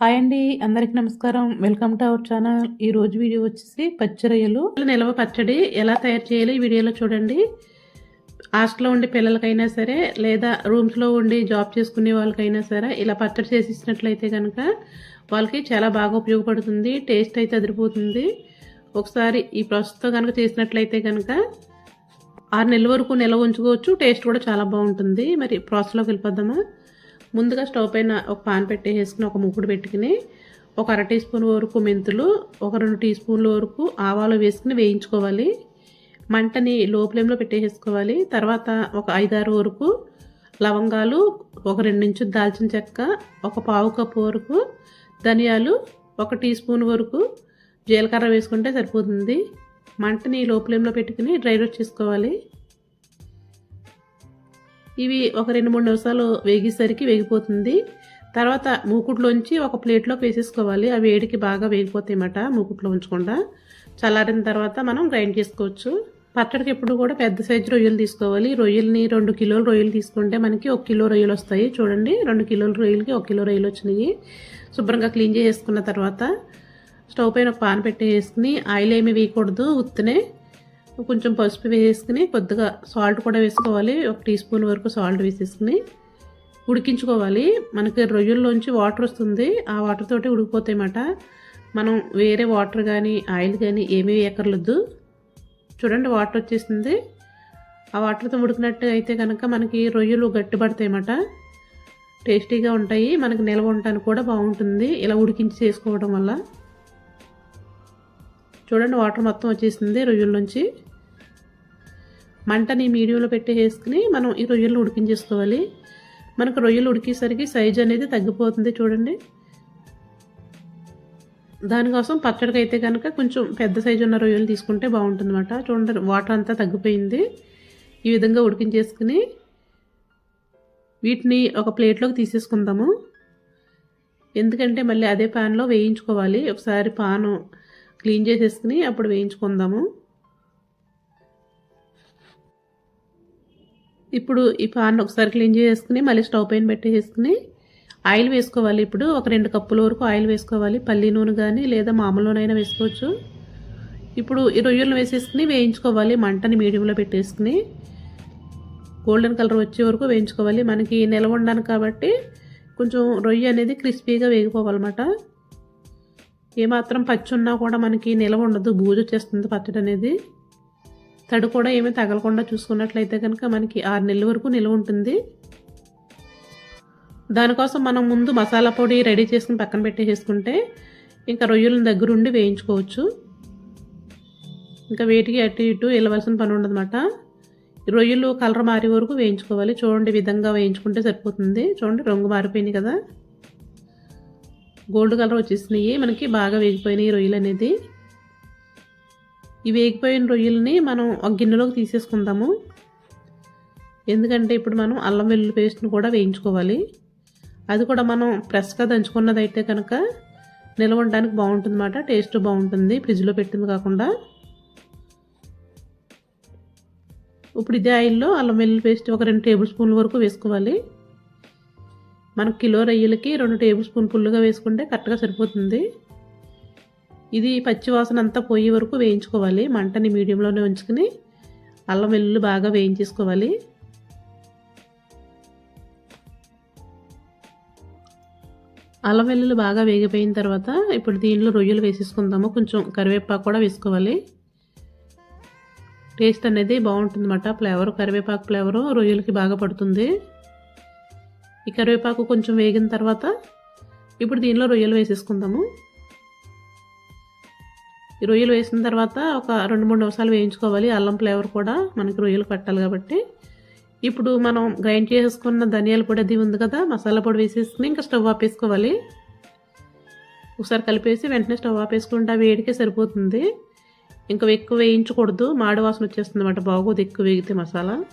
Hi అండి అందరికి నమస్కారం. Welcome to our channel. ఈ రోజు వీడియో వచ్చేసి పచ్చరొయ్యలు నిల్వ పచ్చడి ఎలా తయారు చేయాలి ఈ వీడియోలో చూడండి. హాస్టల్లో ఉండే పిల్లలకైనా సరే లేదా రూమ్స్లో ఉండి జాబ్ చేసుకునే వాళ్ళకైనా సరే ఇలా పచ్చడి చేసి ఇచ్చినట్లయితే కనుక వాళ్ళకి చాలా బాగా ఉపయోగపడుతుంది టేస్ట్ అయితే అదిరిపోతుంది. ఒకసారి ఈ ప్రాసెస్తో కనుక చేసినట్లయితే కనుక ఆరు నెలల వరకు నిల్వ ఉంచుకోవచ్చు టేస్ట్ కూడా చాలా బాగుంటుంది. మరి ప్రాసెస్లోకి వెళ్ళిపోద్దామా ముందుగా స్టవ్ పైన ఒక పాన్ పెట్టేసుకుని ఒక ముక్కుడు పెట్టుకుని ఒక అర టీ స్పూన్ వరకు మెంతులు ఒక రెండు టీ స్పూన్ల వరకు ఆవాలు వేసుకుని వేయించుకోవాలి. మంటని లో ఫ్లేమ్లో పెట్టేసుకోవాలి తర్వాత ఒక ఐదారు వరకు లవంగాలు ఒక రెండు నుంచి దాల్చిన చెక్క ఒక పావు కప్పు వరకు ధనియాలు ఒక టీ స్పూన్ వరకు జీలకర్ర వేసుకుంటే సరిపోతుంది. మంటని లో ఫ్లేమ్లో పెట్టుకుని డ్రై రోస్ట్ చేసుకోవాలి. ఇవి ఒక రెండు మూడు నిమిషాలు వేగేసరికి వేగిపోతుంది. తర్వాత మూకుట్లోంచి ఒక ప్లేట్లోకి వేసేసుకోవాలి. ఆ వేడికి బాగా వేగిపోతాయి అన్నమాట మూకుట్లో ఉంచకుండా. చల్లారిన తర్వాత మనం గ్రైండ్ చేసుకోవచ్చు. పచ్చడికి ఎప్పుడు కూడా పెద్ద సైజు రొయ్యలు తీసుకోవాలి. రొయ్యల్ని రెండు కిలోలు రొయ్యలు తీసుకుంటే మనకి ఒక కిలో రొయ్యలు వస్తాయి. చూడండి రెండు కిలోల రొయ్యలకి ఒక కిలో రొయ్యలు వచ్చినాయి. శుభ్రంగా క్లీన్ చేసుకున్న తర్వాత స్టవ్ పైన ఒక పాన్ పెట్టేసుకుని ఆయిల్ ఏమి వేయకూడదు. ఉత్తనే కొంచెం పసుపు వేసుకుని కొద్దిగా సాల్ట్ కూడా వేసుకోవాలి. ఒక టీ స్పూన్ వరకు సాల్ట్ వేసేసుకుని ఉడికించుకోవాలి. మనకి రొయ్యల్లోంచి వాటర్ వస్తుంది. ఆ వాటర్ తోటి ఉడికిపోతాయన్నమాట. మనం వేరే వాటర్ కానీ ఆయిల్ కానీ ఏమీ వేయక్కర్లేదు. చూడండి వాటర్ వచ్చేసింది. ఆ వాటర్తో ఉడికినట్టు అయితే కనుక మనకి రొయ్యలు గట్టిపడతాయి అన్నమాట టేస్టీగా ఉంటాయి. మనకి నిల్వ ఉండటానికి కూడా బాగుంటుంది. ఇలా ఉడికించి చేసుకోవడం వల్ల. చూడండి వాటర్ మొత్తం వచ్చేసింది రొయ్యల నుంచి మంటని మీడియంలో పెట్టేసుకుని మనం ఈ రొయ్యలు ఉడికించేసుకోవాలి. మనకు రొయ్యలు ఉడికేసరికి సైజ్ అనేది తగ్గిపోతుంది చూడండి. దానికోసం పచ్చడికి అయితే కనుక కొంచెం పెద్ద సైజు ఉన్న రొయ్యలు తీసుకుంటే బాగుంటుంది అన్నమాట చూడండి వాటర్ అంతా తగ్గిపోయింది. ఈ విధంగా ఉడికించేసుకుని వీటిని ఒక ప్లేట్లోకి తీసేసుకుందాము. ఎందుకంటే మళ్ళీ అదే ప్యాన్లో వేయించుకోవాలి. ఒకసారి పాను క్లీన్ చేసేసుకుని అప్పుడు వేయించుకుందాము. ఇప్పుడు ఈ పాన్ ఒకసారి క్లీన్ చేసుకుని మళ్ళీ స్టవ్ పైన పెట్టేసుకుని ఆయిల్ వేసుకోవాలి ఇప్పుడు. ఒక రెండు కప్పుల వరకు ఆయిల్ వేసుకోవాలి. పల్లి నూనె కానీ లేదా మామూలు నూనె వేసుకోవచ్చు. ఇప్పుడు ఈ రొయ్యలను వేసేసుకుని వేయించుకోవాలి. మంటని మీడియంలో పెట్టేసుకుని గోల్డెన్ కలర్ వచ్చే వరకు వేయించుకోవాలి. మనకి నిలవ ఉండాలి కాబట్టి కొంచెం రొయ్య అనేది క్రిస్పీగా వేగిపోవాలన్నమాట. ఏమాత్రం పచ్చి ఉన్నా కూడా మనకి నిలవ ఉండదు బూజు వచ్చేస్తుంది పచ్చడి అనేది. తడు కూడా ఏమీ తగలకుండా చూసుకున్నట్లయితే కనుక మనకి ఆరు నెలల వరకు నిల్వ ఉంటుంది. దానికోసం మనం ముందు మసాలా పొడి రెడీ చేసుకుని పక్కన పెట్టేసుకుంటే ఇంకా రొయ్యలను దగ్గరుండి వేయించుకోవచ్చు. ఇంకా వేటికి అటు ఇటు వెళ్ళవలసిన పని ఉండదన్నమాట. రొయ్యలు కలర్ మారే వరకు వేయించుకోవాలి. చూడండి విధంగా వేయించుకుంటే సరిపోతుంది. చూడండి రంగు మారిపోయినాయి కదా. గోల్డ్ కలర్ వచ్చేసినాయి. మనకి బాగా వేగిపోయినాయి రొయ్యలు అనేది. ఈ వేగిపోయిన రొయ్యలని మనం ఒక గిన్నెలోకి తీసేసుకుందాము. ఎందుకంటే ఇప్పుడు మనం అల్లం వెల్లుల్లి పేస్ట్ని కూడా వేయించుకోవాలి. అది కూడా మనం ఫ్రెష్గా దంచుకున్నది అయితే కనుక నిల్వ ఉండడానికి బాగుంటుంది అన్నమాట టేస్ట్ బాగుంటుంది ఫ్రిడ్జ్లో పెట్టింది కాకుండా. ఇప్పుడు ఇదే ఆయిల్లో అల్లం వెల్లుల్లి పేస్ట్ ఒక రెండు టేబుల్ స్పూన్ల వరకు వేసుకోవాలి. మనకు కిలో రొయ్యలకి రెండు టేబుల్ స్పూన్ ఫుల్గా వేసుకుంటే కరెక్ట్గా సరిపోతుంది. ఇది పచ్చివాసన అంతా పోయే వరకు వేయించుకోవాలి. మంటని మీడియంలోనే ఉంచుకుని అల్లం వెల్లుల్లి బాగా వేయించేసుకోవాలి. అల్లం వెల్లుల్లి బాగా వేగిపోయిన తర్వాత ఇప్పుడు దీనిలో రొయ్యలు వేసేసుకుందాము. కొంచెం కరివేపాకు కూడా వేసుకోవాలి. టేస్ట్ అనేది బాగుంటుంది అన్నమాట ఫ్లేవర్ కరివేపాకు ఫ్లేవరు రొయ్యలకి బాగా పడుతుంది. ఈ కరివేపాకు కొంచెం వేగిన తర్వాత ఇప్పుడు దీనిలో రొయ్యలు వేసేసుకుందాము. ఈ రొయ్యలు వేసిన తర్వాత ఒక రెండు మూడు నిమిషాలు వేయించుకోవాలి. అల్లం ఫ్లేవర్ కూడా మనకి రొయ్యలు పట్టాలి కాబట్టి. ఇప్పుడు మనం గ్రైండ్ చేసుకున్న ధనియాల పొడి అది ఉంది కదా మసాలా పొడి వేసేసుకుని ఇంకా స్టవ్ ఆపేసుకోవాలి. ఒకసారి కలిపేసి వెంటనే స్టవ్ ఆపేసుకుంటే ఆ వేడికే సరిపోతుంది. ఇంకా ఎక్కువ వేయించకూడదు. మాడి వాసన వచ్చేస్తుంది అనమాట బాగోదు ఎక్కువ వేగితే మసాలా.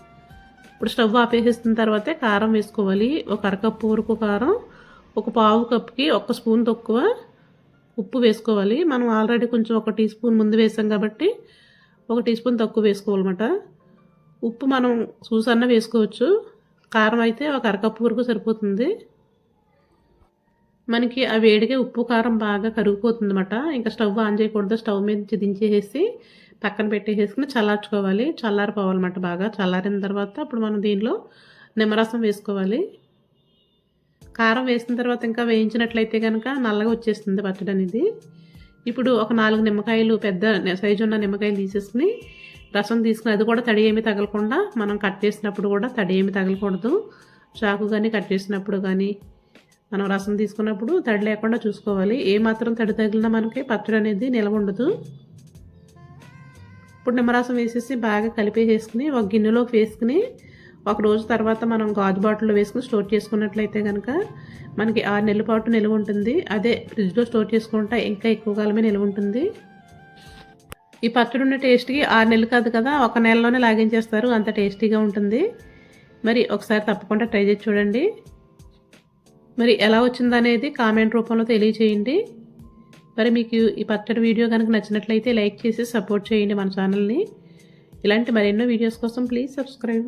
ఇప్పుడు స్టవ్ ఆపేసేసిన తర్వాతే కారం వేసుకోవాలి. ఒక అరకప్పు వరకు కారం ఒక పావు కప్పుకి ఒక స్పూన్ తక్కువ ఉప్పు వేసుకోవాలి. మనం ఆల్రెడీ కొంచెం ఒక టీ స్పూన్ ముందు వేసాం కాబట్టి ఒక టీ స్పూన్ తక్కువ వేసుకోవాలన్నమాట. ఉప్పు మనం చూసన్న వేసుకోవచ్చు. కారం అయితే ఒక అరకప్పు వరకు సరిపోతుంది. మనకి ఆ వేడిగా ఉప్పు కారం బాగా కరిగిపోతుంది అనమాట ఇంకా స్టవ్ ఆన్ చేయకూడదు. స్టవ్ మీద దించేసేసి పక్కన పెట్టేసేసుకుని చల్లార్చుకోవాలి. చల్లారిపోవాలన్నమాట బాగా. చల్లారిన తర్వాత అప్పుడు మనం దీనిలో నిమ్మరసం వేసుకోవాలి. కారం వేసిన తర్వాత ఇంకా వేయించినట్లయితే కనుక నల్లగా వచ్చేస్తుంది పచ్చడి అనేది. ఇప్పుడు ఒక నాలుగు నిమ్మకాయలు పెద్ద సైజు ఉన్న నిమ్మకాయలు తీసేసుకుని రసం తీసుకుని అది కూడా తడి ఏమి తగలకుండా మనం కట్ చేసినప్పుడు కూడా తడి ఏమి తగలకూడదు. చాకు కానీ కట్ చేసినప్పుడు కానీ మనం రసం తీసుకున్నప్పుడు తడి లేకుండా చూసుకోవాలి. ఏ మాత్రం తడి తగిలినా మనకి పచ్చడి అనేది నిలవ ఉండదు. ఇప్పుడు నిమ్మరసం వేసేసి బాగా కలిపేసేసుకుని ఒక గిన్నెలోకి వేసుకుని ఒక రోజు తర్వాత మనం గాజు బాటిల్లో వేసుకుని స్టోర్ చేసుకున్నట్లయితే కనుక మనకి ఆరు నెలల పాటు నిల్వ ఉంటుంది. అదే ఫ్రిడ్జ్లో స్టోర్ చేసుకుంటే ఇంకా ఎక్కువ కాలమే నిల్వ ఉంటుంది. ఈ పచ్చడి ఉన్న టేస్ట్కి ఆరు నెలలు కాదు కదా ఒక నెలలోనే లాగించేస్తారు. అంత టేస్టీగా ఉంటుంది. మరి ఒకసారి తప్పకుండా ట్రై చేసి చూడండి. మరి ఎలా వచ్చిందనేది కామెంట్ రూపంలో తెలియచేయండి. మరి మీకు ఈ పచ్చడి వీడియో కనుక నచ్చినట్లయితే లైక్ చేసి సపోర్ట్ చేయండి మన ఛానల్ని. ఇలాంటి మరెన్నో వీడియోస్ కోసం please subscribe.